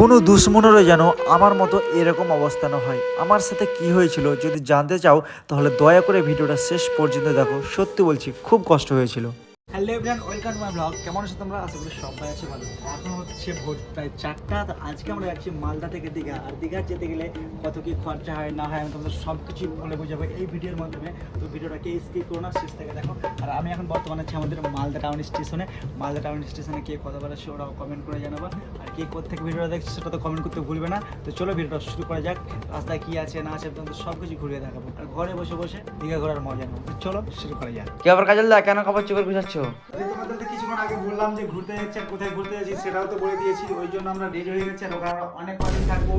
কোনো দুশ্মনেরও যেন আমার মতো এরকম অবস্থা না হয়। আমার সাথে কি হয়েছিল যদি জানতে চাও, তাহলে দয়া করে ভিডিওটা শেষ পর্যন্ত দেখো। সত্যি বলছি, খুব কষ্ট হয়েছিল। Hello welcome to my blog. কেমন আছো তোমরা? আশা করি সবাই আছে ভালো। এখন হচ্ছে ভোর প্রায় চারটা। তো আজকে আমরা যাচ্ছি মালদা থেকে দীঘা। আর দীঘা যেতে গেলে কত কি খরচা হয়, না হয় আমি তোমাদের সব কিছু বলে বোঝাবো এই ভিডিওর মাধ্যমে। তো ভিডিওটাকে স্কিপ করো না, শেষ থেকে দেখো। আর আমি এখন বর্তমানে আছি আমাদের মালদা টাউন স্টেশনে। মালদা টাউন স্টেশনে কে কথা বলেছে ওরাও কমেন্ট করে জানাব। আর কে কোথেকে ভিডিওটা দেখছে সেটা তো কমেন্ট করতে ভুলবে না। তো চলো ভিডিওটা শুরু করা যাক। রাস্তায় কি আছে, না আছে তোমাদের সব কিছু ঘুরিয়ে দেখাবো। আর ঘরে বসে বসে দীঘা ঘোরার মজা নেব। চলো শুরু করা যাক। কি কাজল কেন খবর চোখের বুঝাচ্ছ এই তোমাদের কিছুক্ষণ আগে বললাম যে ঘুরতে যাচ্ছি কোথায় ঘুরতে যাচ্ছি সেটাও তো বলে দিয়েছি, ওই জন্য আমরা রেডি হয়ে গেছি আর আমরা অনেক কদিন থাকব,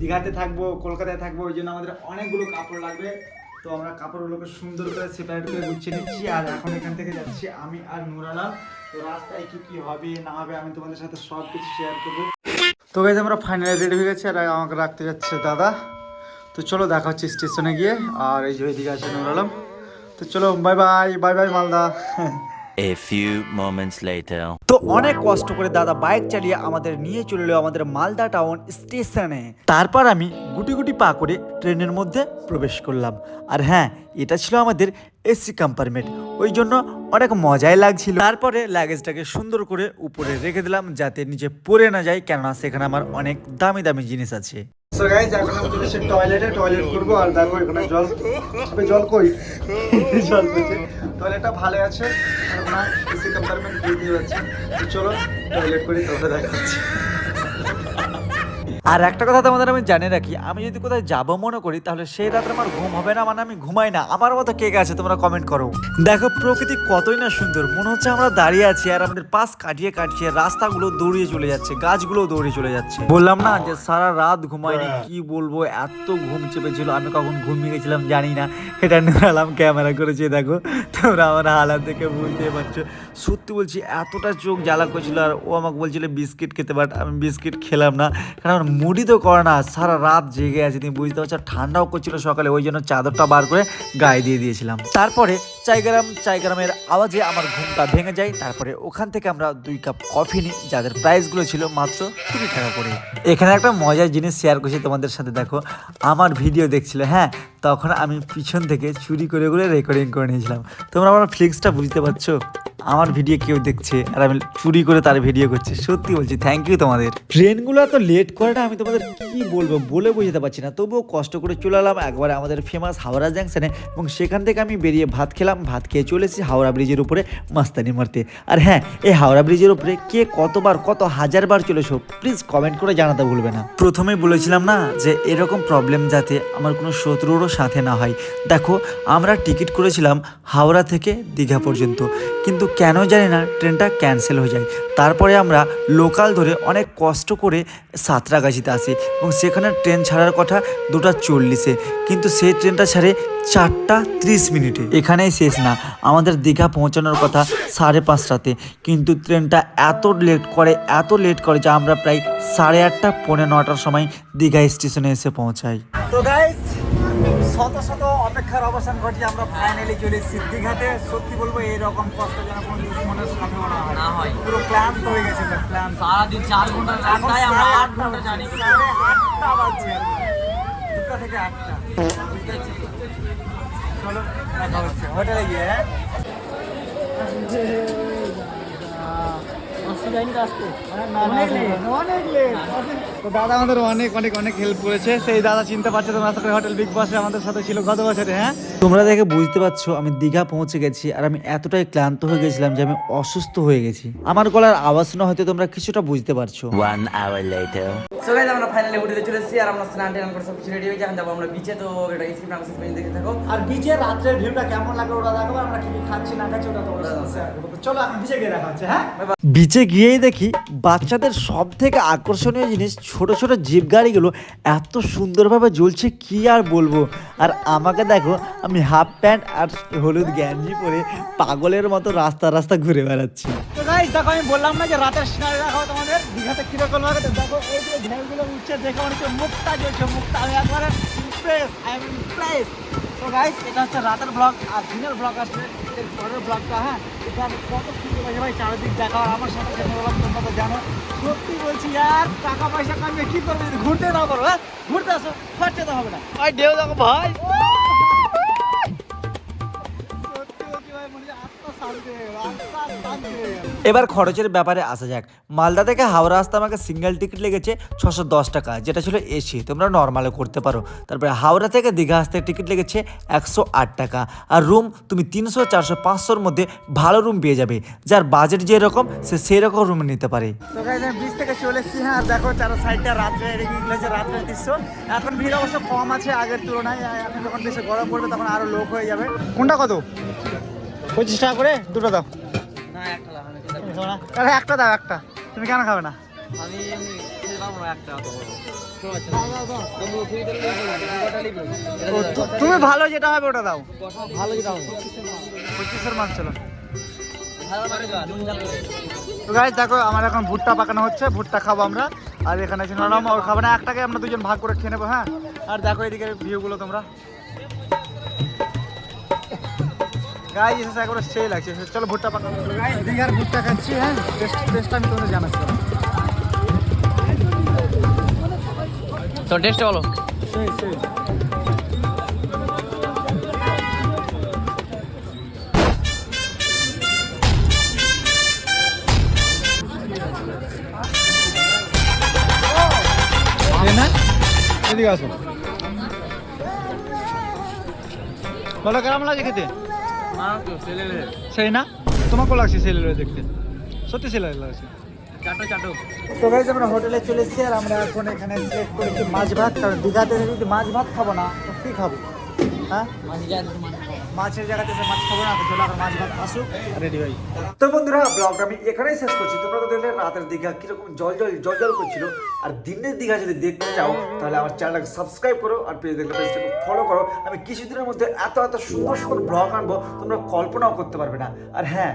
দীঘাতে থাকব, কলকাতায় থাকব, ওই জন্য আমাদের অনেকগুলো কাপড় লাগবে। তো আমরা কাপড়গুলোকে সুন্দর করে সেপারেট করে গুছিয়ে নিচ্ছি আর এখন এখান থেকে যাচ্ছি আমি আর নুর তো রাস্তায় কি কি হবে, না হবে, আমি তোমাদের সাথে সব কিছু শেয়ার করব। তো গাইজ আমরা ফাইনালি রেডি হয়ে গেছি আর আমাকে রাখতে যাচ্ছে দাদা। তো চলো দেখা হচ্ছে স্টেশনে গিয়ে। আর এই যে ওইদিকে আছে নুর আলম তো চলো bye bye bye bye Malda. A few moments later. তো অনেক কষ্ট করে দাদা বাইক চালিয়ে আমাদের নিয়ে চলে এলো আমাদের মালদা টাউন স্টেশনে। তারপর আমি গুটি গুটি পা করে ট্রেনের মধ্যে প্রবেশ করলাম। আর হ্যাঁ এটা ছিল আমাদের এসি কম্পার্টমেন্ট। ওই জন্য অনেক মজাই লাগছিল। তারপরে লাগেজটাকে সুন্দর করে উপরে রেখে দিলাম যাতে নিচে পড়ে না যায়, কেননা সেখানে আমার অনেক দামি দামি জিনিস আছে। সো গাইস এখন আমি চলে টয়লেটে টয়লেট করব আর দেখো এখানে জল আবে জল কই? জল পেয়েছে। টয়লেটটা ভালো আছে। আর না এসি কম্পার্টমেন্ট দিয়ে দিয়েছে চলো টয়লেট করি তারপরে দেখাচ্ছি। আর একটা কথা তোমাদের আমি জানি রাখি আমি যদি কোথায় যাব মনে করি তাহলে সেই রাতে আমার ঘুম হবে না মানে আমি ঘুমাই না। আমার মতো কে কে আছে তোমরা কমেন্ট করো। দেখো প্রকৃতি কতই না সুন্দর মনে হচ্ছে আমরা দাঁড়িয়ে আছি আর আমাদের পাশ কাটিয়ে কাটিয়ে রাস্তাগুলো দৌড়িয়ে চলে যাচ্ছে গাছগুলো দৌড়িয়ে চলে যাচ্ছে। বললাম না যে সারা রাত ঘুমাইনি কি বলব এত ঘুম চেপেছিল আমি কখন ঘুমিয়ে গেছিলাম জানি না এটা নিলাম ক্যামেরা করেছে দেখো তোমরা আমার হালাত দেখে বুঝতে পারছ। সত্যি বলছি এতটা চোখ জ্বালা করছিল আর ও আমাকে বলছিল বিস্কিট খেতে বাট আমি বিস্কিট খেলাম না কারণ আমার মুডই তো করে না, সারা রাত জেগে আছে, তুমি বুঝতে পারছ? ঠান্ডাও করছিল সকালে, ওই জন্য চাদরটা বার করে গায়ে দিয়ে দিয়েছিলাম। তারপরে চাইগ্রাম, চাইগ্রামের আওয়াজে আমার ঘুমটা ভেঙে যায়। তারপরে ওখান থেকে আমরা দুই কাপ কফি নিই, যাদের প্রাইসগুলো ছিল মাত্র কুড়ি টাকা করে। এখানে একটা মজার জিনিস শেয়ার করছি তোমাদের সাথে, দেখো, আমার ভিডিও দেখছিল হ্যাঁ? তখন আমি পিছন থেকে চুরি করে করে রেকর্ডিং করে নিয়েছিলাম। তোমরা আমার ফ্লিক্সটা বুঝতে পারছ? আমার ভিডিও কেউ দেখছে আর আমি চুরি করে তার ভিডিও করছি। সত্যি বলছি থ্যাংক ইউ তোমাদের। ট্রেনগুলো এত লেট করাটা আমি তোমাদের কি বলব বলে বোঝাতে পারছি না। তবুও কষ্ট করে চলে এলাম একবারে আমাদের ফেমাস হাওড়া জাংশনে এবং সেখান থেকে আমি বেরিয়ে ভাত খেলাম ভাত খেয়ে চলে এসেছি হাওড়া ব্রিজের উপরে মাস্তানি মারতে। আর হ্যাঁ এই হাওড়া ব্রিজের উপরে কে কতবার কত হাজার বার চলেছো প্লিজ কমেন্ট করে জানাতে ভুলবে না। প্রথমেই বলেছিলাম না যে এরকম প্রবলেম যাতে আমার কোনো শত্রুরও সাথে না হয়। দেখো আমরা টিকিট করেছিলাম হাওড়া থেকে দীঘা পর্যন্ত। কিন্তু কেন জানি না, ট্রেনটা ক্যান্সেল হয়ে যায়। তারপরে আমরা লোকাল ধরে অনেক কষ্ট করে সাঁতরাগাছিতে আসি এবং সেখানে ট্রেন ছাড়ার কথা দুটা চল্লিশে, কিন্তু সেই ট্রেনটা ছাড়ে চারটা ত্রিশ মিনিটে। এখানেই শেষ না, আমাদের দীঘা পৌঁছানোর কথা সাড়ে পাঁচটাতে, কিন্তু ট্রেনটা এত লেট করে, এত লেট করে যে আমরা প্রায় সাড়ে আটটা, পৌনে নটার সময় দীঘা স্টেশনে এসে পৌঁছাই। তো গাইস শত শত অপেক্ষার অবসান ঘটিয়ে আমরা ফাইনালি চলে এসেছি দীঘাতে। সত্যি বলব এইরকম কষ্ট যেন কোনো দুশ্মনের সাথে না। হয় না হয়। পুরো ক্লান্ত হয়ে গেছে ক্লান্ত। সারাদিন চার ঘণ্টা রাস্তায় আমরা আট ঘণ্টা জানি সাড়ে আটটা বাজছে। দুটা থেকে আটটা। চলো দেখা হচ্ছে। হোটেলে গিয়ে। হ্যাঁ অনেক late, অনেক late। তো দাদা আমাদের অনেক অনেক অনেক হেল্প করেছে। সেই দাদা চিনতে পারছে তোমরা আশা হোটেল বিগ বসে আমাদের সাথে ছিল গত বছরে হ্যাঁ? তোমরা দেখে বুঝতে পারছ আমি দীঘা পৌঁছে গেছি আর আমি এতটাই ক্লান্ত হয়ে গেছিলাম যে আমি অসুস্থ হয়ে গেছি। আমার গলার আওয়াজ না হয়তো তোমরা কিছুটা বুঝতে পারছ। One hour later. So guys আমরা ফাইনালি হোটেলে চলে এসেছি আর আমরা স্নান টান করে সব কিছু রেডি হয়ে এখন যাব আমরা বিচে তো এটা স্ক্রিপ্ট আমরা পর্যন্ত দেখতে থাকো। আর বিচের রাত্রের ভিউটা কেমন লাগে ওটা দেখাবো আমরা কি কি খাচ্ছি না খাচ্ছি ওটা তোমাদের সাথে শেয়ার তো চলো এখন বিচে গিয়ে দেখা হচ্ছে হ্যাঁ? বিচে গিয়েই দেখি বাচ্চাদের সব থেকে আকর্ষণীয় জিনিস ছোট ছোট জিপ গাড়িগুলো এত সুন্দরভাবে জ্বলছে, কি আর বলব? আর আমাকে দেখো, আমি হাফ প্যান্ট আর হলুদ গেঞ্জি পরে পাগলের মতো রাস্তা রাস্তা ঘুরে বেড়াচ্ছি। তো দেখো, আমি বললাম না যে রাতের সিনারি তোমাদের, দীঘাতে লাগে দেখো, এই যে ঢেউগুলো উঠছে অনেকে মুখটা জ্বলছে আমি একবারে ইমপ্রেস আই এম ইমপ্রেস তো গাইস এটা হচ্ছে রাতের ব্লগ আর দিনের ব্লগ আসছে পরের ব্লগটা হ্যাঁ? এটা কত সুন্দর ভাই, চারিদিক দেখা আমার সাথে জানো। সত্যি বলছি আর টাকা পয়সা কামিয়ে কি করবে? ঘুরতে দাও করো হ্যাঁ? ঘুরতে আসো খরচা তো হবে না। ভাই ঢেউ দেখো ভাই। এবার খরচের ব্যাপারে আসা যাক। মালদা থেকে হাওড়া আসতে আমাকে সিঙ্গেল টিকিট লেগেছে ছশো দশ টাকা, যেটা ছিল এসি তোমরা নর্মালে করতে পারো। তারপরে হাওড়া থেকে দীঘা আসতে টিকিট লেগেছে একশো আট টাকা। আর রুম তুমি তিনশো, চারশো, পাঁচশোর মধ্যে ভালো রুম পেয়ে যাবে। যার বাজেট যেরকম, সে সেই রকম রুম নিতে পারে। বিচ থেকে চলে হ্যাঁ দেখো চারো সাইডটা রাত্রে হচ্ছে রাত্রের দৃশ্য। এখন ভিড় অবশ্য কম আছে আগের তুলনায় এখন যখন বেশি গরম পড়বে, তখন আরও লোক হয়ে যাবে। কোনটা কত? পঁচিশ টাকা করে দুটো দাও। আরে একটা দাও একটা। তুমি কেন খাবে না। আমি তুমি ভালো যেটা হবে ওটা দাও। ভালো যেটা হবে। পঁচিশের মাছ চলো। মানে গাইজ দেখো আমার এখন ভুট্টা পাকানো হচ্ছে ভুট্টা খাব আমরা। আর এখানে আছে নরম ওর খাব না একটাকে আমরা দুজন ভাগ করে খেয়ে নেব হ্যাঁ? আর দেখো এদিকে ভিউগুলো তোমরা। গাইজ এসে একবারে সেই লাগছে চলো ভুট্টা গাইজ দীঘার ভুট্টা খাচ্ছি হ্যাঁ টেস্ট টেস্ট আমি তোমাদের জানাচ্ছি তো টেস্ট বলো সেই সেই না এদিকে আসো। বলো কেমন লাগে খেতে? সেই না? তোমাকেও লাগছে ছেলে দেখতে। সত্যি ছেলে লাগছে। চাটো চাটো। তো গাইজ আমরা হোটেলে চলে এসেছি আর আমরা এখন এখানে সিলেক্ট করেছি মাছ ভাত। কারণ দীঘাতে যদি মাছ ভাত খাব না তো কী খাব? হ্যাঁ? মাছের জায়গাতে মাছ খাব না মাছ রেডি আমি এখানেই শেষ করছি। তোমরা রাতের জল জল জল জল করছিল। আর দিনের দীঘা যদি দেখতে চাও, তাহলে আমার চ্যানেলটাকে সাবস্ক্রাইব করো আর পেজ দেখলে ফলো করো। আমি কিছুদিনের মধ্যে এত এত সুন্দর সুন্দর ব্লগ আনব, তোমরা কল্পনাও করতে পারবে না। আর হ্যাঁ